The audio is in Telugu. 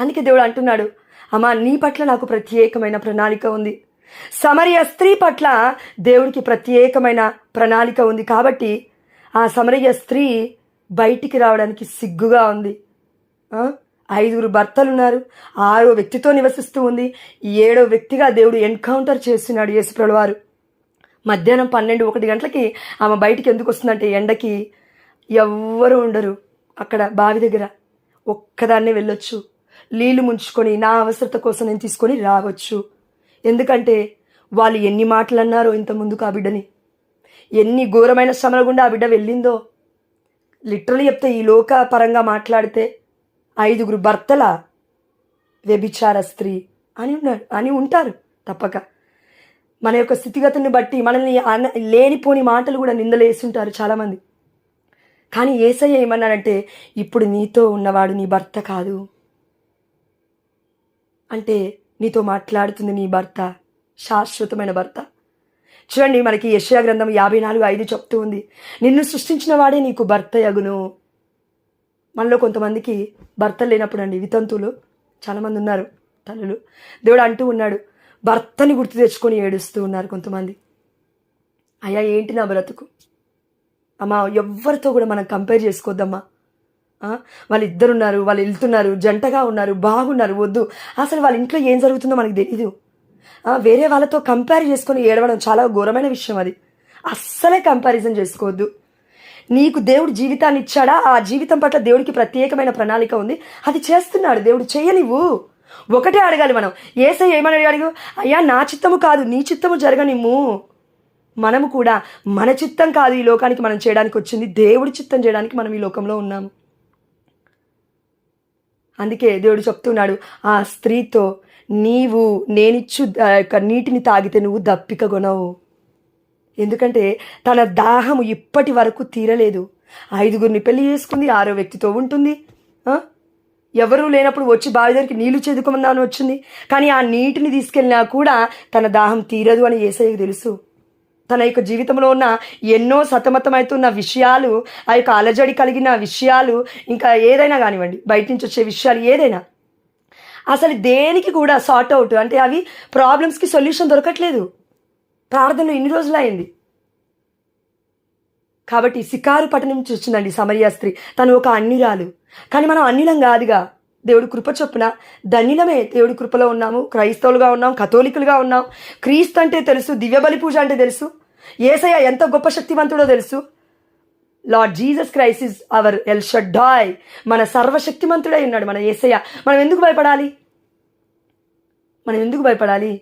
అందుకే దేవుడు అంటున్నాడు అమ్మా నీ పట్ల నాకు ప్రత్యేకమైన ప్రణాళిక ఉంది. సమరయ స్త్రీ పట్ల దేవుడికి ప్రత్యేకమైన ప్రణాళిక ఉంది కాబట్టి ఆ సమరయ స్త్రీ బయటికి రావడానికి సిగ్గుగా ఉంది. ఐదుగురు భర్తలు ఉన్నారు ఆరో వ్యక్తితో నివసిస్తూ ఉంది ఏడో వ్యక్తిగా దేవుడు ఎన్కౌంటర్ చేస్తున్నాడు యేసుప్రభు వారు మధ్యాహ్నం పన్నెండు ఒకటి గంటలకి ఆమె బయటికి ఎందుకు వస్తుందంటే ఎండకి ఎవ్వరు ఉండరు అక్కడ బావి దగ్గర. ఒక్కదాన్నే వెళ్ళొచ్చు. నీళ్ళు ముంచుకొని నా అవసరత కోసం నేను తీసుకొని రావచ్చు. ఎందుకంటే వాళ్ళు ఎన్ని మాటలు అన్నారో ఇంత ముందుకు ఆ బిడ్డని. ఎన్ని ఘోరమైన శ్రమల గుండా ఆ బిడ్డ వెళ్ళిందో. లిటరలీ చెప్తే ఈ లోక పరంగా మాట్లాడితే ఐదుగురు భర్తల వ్యభిచార స్త్రీ అని ఉన్నారు అని ఉంటారు తప్పక. మన యొక్క స్థితిగతుని బట్టి మనల్ని అన లేనిపోని మాటలు కూడా నిందలేస్తుంటారు చాలామంది. కానీ ఏసయ్య ఏమన్నాడంటే ఇప్పుడు నీతో ఉన్నవాడు నీ భర్త కాదు. అంటే నీతో మాట్లాడుతుంది నీ భర్త శాశ్వతమైన భర్త. చూడండి మనకి యశ్యా గ్రంథం యాభై నాలుగు ఐదు చెప్తూ ఉంది. నిన్ను సృష్టించిన వాడే నీకు భర్త యగును మనలో కొంతమందికి భర్త లేనప్పుడు అండి వితంతువులు చాలామంది ఉన్నారు తల్లులు. దేవుడు అంటూ ఉన్నాడు భర్తని గుర్తు తెచ్చుకొని ఏడుస్తూ ఉన్నారు కొంతమంది. అయ్యా ఏంటి నా బ్రతుకు? అమ్మా ఎవ్వరితో కూడా మనం కంపేర్ చేసుకోవద్దమ్మా. వాళ్ళు ఉన్నారు వాళ్ళు వెళ్తున్నారు జంటగా ఉన్నారు బాగున్నారు వద్దు. అసలు వాళ్ళ ఇంట్లో ఏం జరుగుతుందో మనకు తెలీదు. వేరే వాళ్ళతో కంపేర్ చేసుకొని ఏడవడం చాలా ఘోరమైన విషయం అది. అస్సలే కంపారిజన్ చేసుకోవద్దు. నీకు దేవుడు జీవితాన్ని ఇచ్చాడా? ఆ జీవితం పట్ల దేవుడికి ప్రత్యేకమైన ప్రణాళిక ఉంది. అది చేస్తున్నాడు. దేవుడు చేయనివ్వు. ఒకటే అడగాలి మనం. ఏసై ఏమని అడిగాడు? అయ్యా నా చిత్తము కాదు నీ చిత్తము జరగనిమ్ము. మనము కూడా మన చిత్తం కాదు ఈ లోకానికి మనం చేయడానికి వచ్చింది. దేవుడి చిత్తం చేయడానికి మనం ఈ లోకంలో ఉన్నాము. అందుకే దేవుడు చెప్తున్నాడు ఆ స్త్రీతో నీవు నేనిచ్చు ఆ యొక్క నీటిని తాగితే నువ్వు దప్పిక కొనవు. ఎందుకంటే తన దాహము ఇప్పటి వరకు తీరలేదు. ఐదుగురిని పెళ్ళి చేసుకుంది ఆరో వ్యక్తితో ఉంటుంది. ఎవరూ లేనప్పుడు వచ్చి బావి దగ్గరికి నీళ్ళు చేదుకోమందామని వచ్చింది. కానీ ఆ నీటిని తీసుకెళ్ళినా కూడా తన దాహం తీరదు అని ఏసయ్యకు తెలుసు. తన యొక్క జీవితంలో ఉన్న ఎన్నో సతమతమవుతున్న విషయాలు ఆ యొక్క అలజడి కలిగిన విషయాలు ఇంకా ఏదైనా కానివ్వండి బయట నుంచి వచ్చే విషయాలు ఏదైనా. అసలు దేనికి కూడా సార్ట్ అవుట్ అంటే అవి ప్రాబ్లమ్స్కి సొల్యూషన్ దొరకట్లేదు. ప్రార్థనలు ఇన్ని రోజులు అయింది. కాబట్టి సికారు పట్టణం నుంచి వచ్చిందండి సమరియా స్త్రీ. తను ఒక అన్నిరాలు కానీ మనం అన్నిలం కాదుగా. దేవుడి కృప చొప్పున ధన్యులమే దేవుడి కృపలో ఉన్నాము. క్రైస్తవులుగా ఉన్నాం కథోలికులుగా ఉన్నాం. క్రీస్తు అంటే తెలుసు దివ్యబలి పూజ అంటే తెలుసు. ఏసయ్య ఎంత గొప్ప శక్తివంతుడో తెలుసు. Lord Jesus Christ is our El Shaddai. మన సర్వశక్తిమంతుడై ఉన్నాడు మన ఏసయ్య. మనం ఎందుకు భయపడాలి? మనం ఎందుకు భయపడాలి?